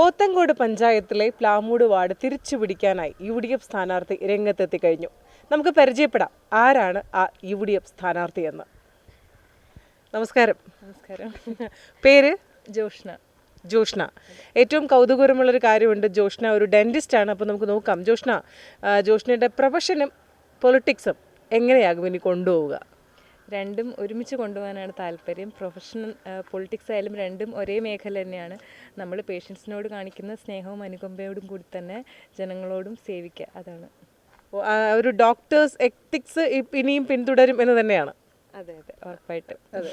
പോത്തങ്കോട് പഞ്ചായത്തിലെ പ്ലാമൂട് വാർഡ് തിരിച്ചു പിടിക്കാനായി U D F സ്ഥാനാർത്ഥി രംഗത്തെത്തി കഴിഞ്ഞു നമുക്ക് പരിചയപ്പെടാം ആരാണ് ആ യു ഡി എഫ് സ്ഥാനാർത്ഥി എന്ന്. നമസ്കാരം. നമസ്കാരം. പേര്? ജോഷ്ണ ജോഷ്ണ ഏറ്റവും കൗതുകരമുള്ളൊരു കാര്യമുണ്ട് ജോഷ്ണ ഒരു ഡെന്റിസ്റ്റ് ആണ് അപ്പോൾ നമുക്ക് നോക്കാം. ജോഷ്ണ ജോഷ്ണയുടെ പ്രൊഫഷനും പൊളിറ്റിക്സും എങ്ങനെയാകും ഇനി കൊണ്ടുപോവുക? രണ്ടും ഒരുമിച്ച് കൊണ്ടുപോകാനാണ് താല്പര്യം. പ്രൊഫഷണൽ പൊളിറ്റിക്സ് ആയാലും രണ്ടും ഒരേ മേഖല തന്നെയാണ്. നമ്മൾ പേഷ്യൻസിനോട് കാണിക്കുന്ന സ്നേഹവും അനുകമ്പയോടും കൂടി തന്നെ ജനങ്ങളോടും സേവിക്കുക. അതാണ്. ഒരു ഡോക്ടേഴ്സ് എത്തിക്സ് ഇനിയും പിന്തുടരും എന്ന് തന്നെയാണ്. അതെ അതെ. അതെ.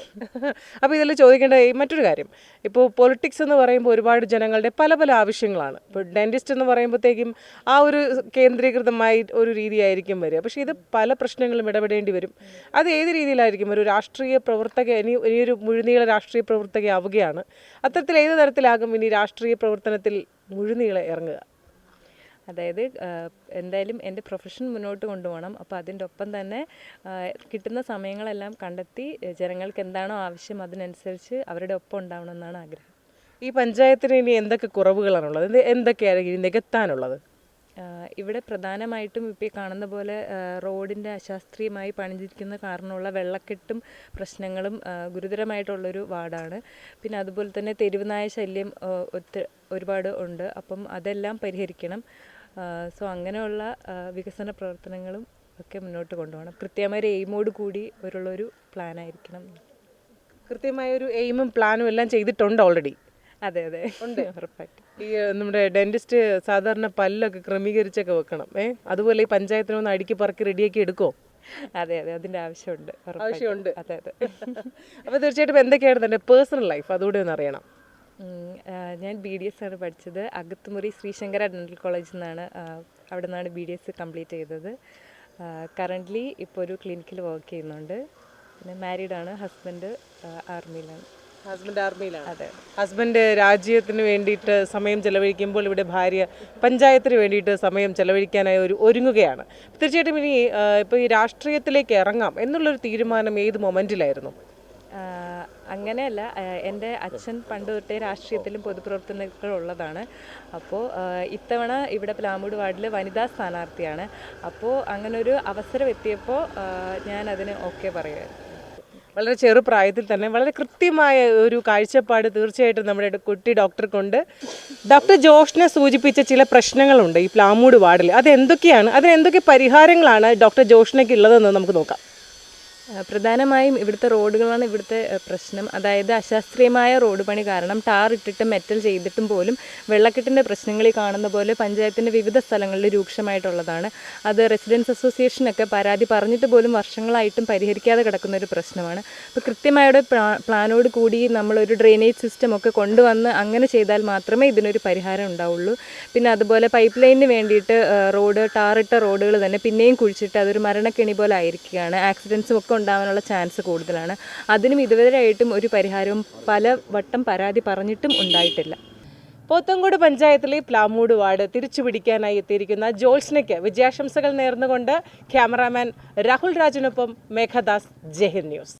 അപ്പോൾ ഇതിൽ ചോദിക്കേണ്ട മറ്റൊരു കാര്യം. ഇപ്പോൾ പൊളിറ്റിക്സ് എന്ന് പറയുമ്പോൾ ഒരുപാട് ജനങ്ങളുടെ പല പല ആവശ്യങ്ങളാണ്. ഇപ്പോൾ ഡെന്റിസ്റ്റ് എന്ന് പറയുമ്പോഴത്തേക്കും ആ ഒരു കേന്ദ്രീകൃതമായി ഒരു രീതിയായിരിക്കും വരിക. പക്ഷേ ഇത് പല പ്രശ്നങ്ങളും ഇടപെടേണ്ടി വരും. അത് ഏത് രീതിയിലായിരിക്കും? ഒരു രാഷ്ട്രീയ പ്രവർത്തക ഇനി ഇനിയൊരു മുഴുനീള രാഷ്ട്രീയ പ്രവർത്തകയാവുകയാണ്. അത്തരത്തിൽ ഏത് തരത്തിലാകും ഇനി രാഷ്ട്രീയ പ്രവർത്തനത്തിൽ മുഴുനീള ഇറങ്ങുക? അതായത് എന്തായാലും എന്റെ പ്രൊഫഷൻ മുന്നോട്ട് കൊണ്ടുപോകണം. അപ്പോൾ അതിന്റെ ഒപ്പം തന്നെ കിട്ടുന്ന സമയങ്ങളെല്ലാം കണ്ടെത്തി ജനങ്ങൾക്ക് എന്താണോ ആവശ്യം അതിനനുസരിച്ച് അവരുടെ ഒപ്പം ഉണ്ടാവണം എന്നാണ് ആഗ്രഹം. ഈ പഞ്ചായത്തിന് ഇനി എന്തൊക്കെ കുറവുകളാണുള്ളത്? എന്ത് എന്തൊക്കെയാണ് ഇനി നികത്താനുള്ളത്? ഇവിടെ പ്രധാനമായിട്ടും ഇപ്പോൾ കാണുന്ന പോലെ റോഡിന്റെ അശാസ്ത്രീയമായി പണിതിരിക്കുന്ന കാരണമുള്ള വെള്ളക്കെട്ടും പ്രശ്നങ്ങളും ഗുരുതരമായിട്ടുള്ളൊരു വാർഡാണ് പിന്നെ അതുപോലെ തന്നെ തെരുവുനായ ശല്യം ഒരുപാട് ഉണ്ട്. അപ്പം അതെല്ലാം പരിഹരിക്കണം. സോ അങ്ങനെയുള്ള വികസന പ്രവർത്തനങ്ങളും ഒക്കെ മുന്നോട്ട് കൊണ്ടുപോകണം. കൃത്യമായ ഒരു എയിമോട് കൂടി ഒരുള്ളൊരു പ്ലാനായിരിക്കണം. കൃത്യമായ ഒരു എയിമും പ്ലാനും എല്ലാം ചെയ്തിട്ടുണ്ട് ഓൾറെഡി അതെ അതെ. ഉണ്ട്. ഉറപ്പായിട്ട്. ഈ നമ്മുടെ ഡെന്റിസ്റ്റ് സാധാരണ പല്ലൊക്കെ ക്രമീകരിച്ചൊക്കെ വെക്കണം. ഏ അതുപോലെ ഈ പഞ്ചായത്തിനൊന്ന് അടുക്കി പറക്കി റെഡിയാക്കി എടുക്കുമോ അതെ അതെ. അതിന്റെ ആവശ്യമുണ്ട്. ആവശ്യമുണ്ട്. അതെ അതെ. അപ്പോൾ തീർച്ചയായിട്ടും എന്തൊക്കെയാണ് തന്റെ പേഴ്സണൽ ലൈഫ് അതുകൂടെ ഒന്ന് അറിയണം. ഞാൻ ബി ഡി എസ് ആണ് പഠിച്ചത്. അകത്തുമുറി ശ്രീശങ്കര ഡെന്റൽ കോളേജിൽ നിന്നാണ് അവിടെ നിന്നാണ് ബി ഡി എസ് കംപ്ലീറ്റ് ചെയ്തത്. കറന്റ്ലി ഇപ്പോൾ ഒരു ക്ലിനിക്കിൽ വർക്ക് ചെയ്യുന്നുണ്ട്. പിന്നെ മാരീഡ് ആണ് ഹസ്ബൻഡ് ആർമിയിലാണ് ഹസ്ബൻഡ് ആർമിയിലാണ് അതെ. ഹസ്ബൻഡ് രാജ്യത്തിന് വേണ്ടിയിട്ട് സമയം ചെലവഴിക്കുമ്പോൾ ഇവിടെ ഭാര്യ പഞ്ചായത്തിന് വേണ്ടിയിട്ട് സമയം ചെലവഴിക്കാനായി ഒരു ഒരുങ്ങുകയാണ്. തീർച്ചയായിട്ടും ഇനി ഇപ്പോൾ ഈ രാഷ്ട്രീയത്തിലേക്ക് ഇറങ്ങാം എന്നുള്ളൊരു തീരുമാനം ഏത് മൊമെന്റിലായിരുന്നു അങ്ങനെയല്ല എന്റെ അച്ഛൻ പണ്ട് തൊട്ടേ രാഷ്ട്രീയത്തിലും പൊതുപ്രവർത്തനത്തിലും ഉള്ളതാണ് അപ്പോൾ ഇത്തവണ ഇവിടെ പ്ലാമൂട് വാർഡിൽ വനിതാ സ്ഥാനാർത്ഥിയാണ്. അപ്പോൾ അങ്ങനൊരു അവസരം എത്തിയപ്പോൾ ഞാൻ അതിന് ഓക്കെ പറയുമായിരുന്നു വളരെ ചെറുപ്രായത്തിൽ തന്നെ വളരെ കൃത്യമായ ഒരു കാഴ്ചപ്പാട് തീർച്ചയായിട്ടും നമ്മുടെ കുട്ടി ഡോക്ടർക്കുണ്ട് ഡോക്ടർ ജോഷിനെ സൂചിപ്പിച്ച ചില പ്രശ്നങ്ങളുണ്ട് ഈ പ്ലാമൂട് വാർഡിൽ. അത് എന്തൊക്കെയാണ് അതിന് എന്തൊക്കെ പരിഹാരങ്ങളാണ് ഡോക്ടർ ജോഷിനൊക്കെ ഉള്ളതെന്ന് നമുക്ക് നോക്കാം. പ്രധാനമായും ഇവിടുത്തെ റോഡുകളാണ് ഇവിടുത്തെ പ്രശ്നം. അതായത് അശാസ്ത്രീയമായ റോഡ് പണി കാരണം ടാർ ഇട്ടിട്ട് മെറ്റൽ ചെയ്തിട്ടും പോലും വെള്ളക്കെട്ടിന്റെ പ്രശ്നങ്ങൾ ഈ കാണുന്ന പോലെ പഞ്ചായത്തിന്റെ വിവിധ സ്ഥലങ്ങളിൽ രൂക്ഷമായിട്ടുള്ളതാണ്. അത് റെസിഡൻസ് അസോസിയേഷനൊക്കെ പരാതി പറഞ്ഞിട്ട് പോലും വർഷങ്ങളായിട്ടും പരിഹരിക്കാതെ കിടക്കുന്ന ഒരു പ്രശ്നമാണ്. അപ്പോൾ കൃത്യമായുടെ പ്ലാനോട് കൂടി നമ്മളൊരു ഡ്രെയിനേജ് സിസ്റ്റം ഒക്കെ കൊണ്ടുവന്ന് അങ്ങനെ ചെയ്താൽ മാത്രമേ ഇതിനൊരു പരിഹാരം ഉണ്ടാവുള്ളൂ. പിന്നെ അതുപോലെ പൈപ്പ് ലൈനിന് വേണ്ടിയിട്ട് റോഡ് ടാറിട്ട റോഡുകൾ തന്നെ പിന്നെയും കുഴിച്ചിട്ട് അതൊരു മരണക്കെണി പോലെ ആയിരിക്കുകയാണ്. ആക്സിഡൻസും ഒക്കെ ഉണ്ടാവാനുള്ള ചാൻസ് കൂടുതലാണ്. അതിനും ഇതുവരെയായിട്ടും ഒരു പരിഹാരവും പല വട്ടം പരാതി പറഞ്ഞിട്ടും ഉണ്ടായിട്ടില്ല. പോത്തങ്കോട് പഞ്ചായത്തിലെ പ്ലാമൂട് വാർഡ് തിരിച്ചുപിടിക്കാനായി എത്തിയിരിക്കുന്ന ജോൾസ്നയ്ക്ക് വിജയാശംസകൾ നേർന്നുകൊണ്ട് ക്യാമറാമാൻ രാഹുൽ രാജിനൊപ്പം മേഘദാസ് ജയഹിന്ദ് ന്യൂസ്.